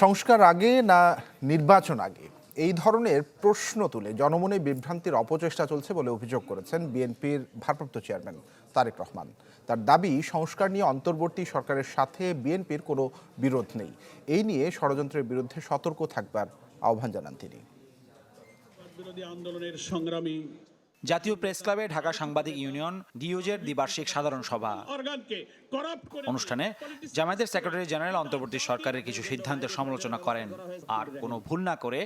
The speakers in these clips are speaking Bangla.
সংস্কার আগে না নির্বাচন আগে? এই ধরনের প্রশ্ন তুলে জনমনে বিভ্রান্তির অপচেষ্টা চলছে বলে অভিযোগ করেছেন বিএনপির ভারপ্রাপ্ত চেয়ারম্যান তারেক রহমান। তার দাবি, সংস্কার নিয়ে অন্তর্বর্তী সরকারের সাথে বিএনপির কোনো বিরোধ নেই। এই নিয়ে ষড়যন্ত্রের বিরুদ্ধে সতর্ক থাকবার আহ্বান জানান তিনি। বিরোধী আন্দোলনের সংগ্রামী জাতীয় প্রেস ক্লাবে ঢাকা সাংবাদিক ইউনিয়ন ডিইউজের দ্বিবার্ষিক সাধারণ সভা। অনুষ্ঠানে জামায়াতের সেক্রেটারি জেনারেল অন্তর্বর্তী সরকারের কিছু সিদ্ধান্তের সমালোচনা করেন। আর কোনো ভুল না করে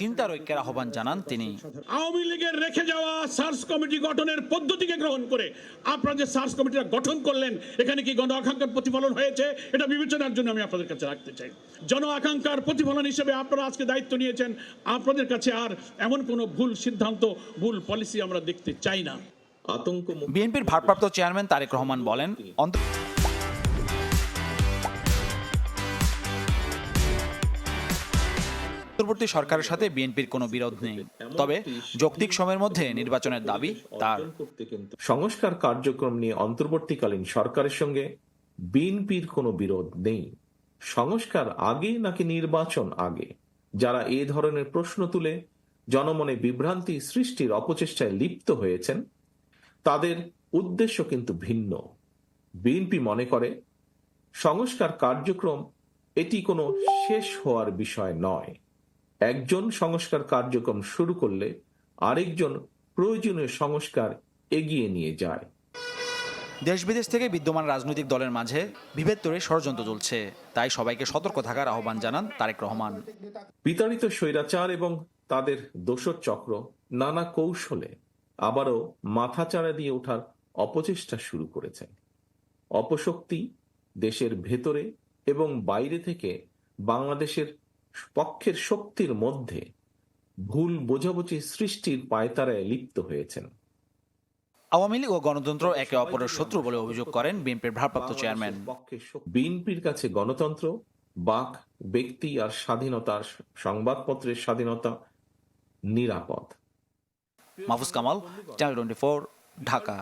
চিন্তার ঐক্যের আহ্বান জানান তিনি। আওয়ামী লীগের রেখে যাওয়া সার্চ কমিটি গঠনের পদ্ধতিকে গ্রহণ করে আপনারা যে সার্চ কমিটিটা গঠন করলেন এখানে কি গণ আকাঙ্ক্ষার প্রতিফলন হয়েছে? এটা বিবেচনার জন্য আমি আপনাদের কাছে রাখতে চাই। জন আকাঙ্ক্ষার প্রতিফলন হিসেবে আপনারা আজকে দায়িত্ব নিয়েছেন। আপনাদের কাছে আর এমন কোনো ভুল সিদ্ধান্ত ভুল পলিসি আমরা দেখতে চাই না। আতঙ্ক বিএনপির ভারপ্রাপ্ত চেয়ারম্যান তারেক রহমান বলেন অন্ত- অন্তর্বর্তী সরকারের সাথে বিএনপির কোনো বিরোধ নেই। তবে যৌক্তিক সময়ের মধ্যে নির্বাচনের দাবি তার। সংস্কার কার্যক্রম নিয়ে অন্তর্বর্তীকালীন সরকারের সঙ্গে বিএনপির কোনো বিরোধ নেই। সংস্কার আগে নাকি নির্বাচন আগে? যারা এ ধরনের প্রশ্ন তুলে জনমনে বিভ্রান্তি সৃষ্টির অপচেষ্টায় লিপ্ত হয়েছেন। তাদের উদ্দেশ্য কিন্তু ভিন্ন। বিএনপি মনে করে সংস্কার কার্যক্রম এটি কোনো শেষ হওয়ার বিষয় নয়। একজন সংস্কার কার্যক্রম শুরু করলে আরেকজন প্রয়োজনীয় সংস্কার এগিয়ে নিয়ে যায়। দেশ বিদেশ থেকে বিদ্যমান রাজনৈতিক দলের মাঝে বিভেদ তৈরি ষড়যন্ত্র চলছে। তাই সবাইকে সতর্ক থাকার আহ্বান জানান তারেক রহমান। বিতাড়িত স্বৈরাচার এবং তাদের দোষর চক্র নানা কৌশলে আবারও মাথাচাড়া দিয়ে ওঠার অপচেষ্টা শুরু করেছে। অপশক্তি দেশের ভেতরে এবং বাইরে থেকে বাংলাদেশের পক্ষের শক্তির মধ্যে ভুল বোঝাবুঝি সৃষ্টির পায়তারায় লিপ্ত হয়েছেন। আওয়ামী লীগ ও গণতন্ত্র একে অপরের শত্রু বলে অভিযোগ করেন বিএনপির ভারপ্রাপ্ত চেয়ারম্যান। বিএনপির কাছে গণতন্ত্র বাক ব্যক্তি আর স্বাধীনতার সংবাদপত্রের স্বাধীনতা নিরাপদ। Mahfuz Kamal channel twenty Dhaka.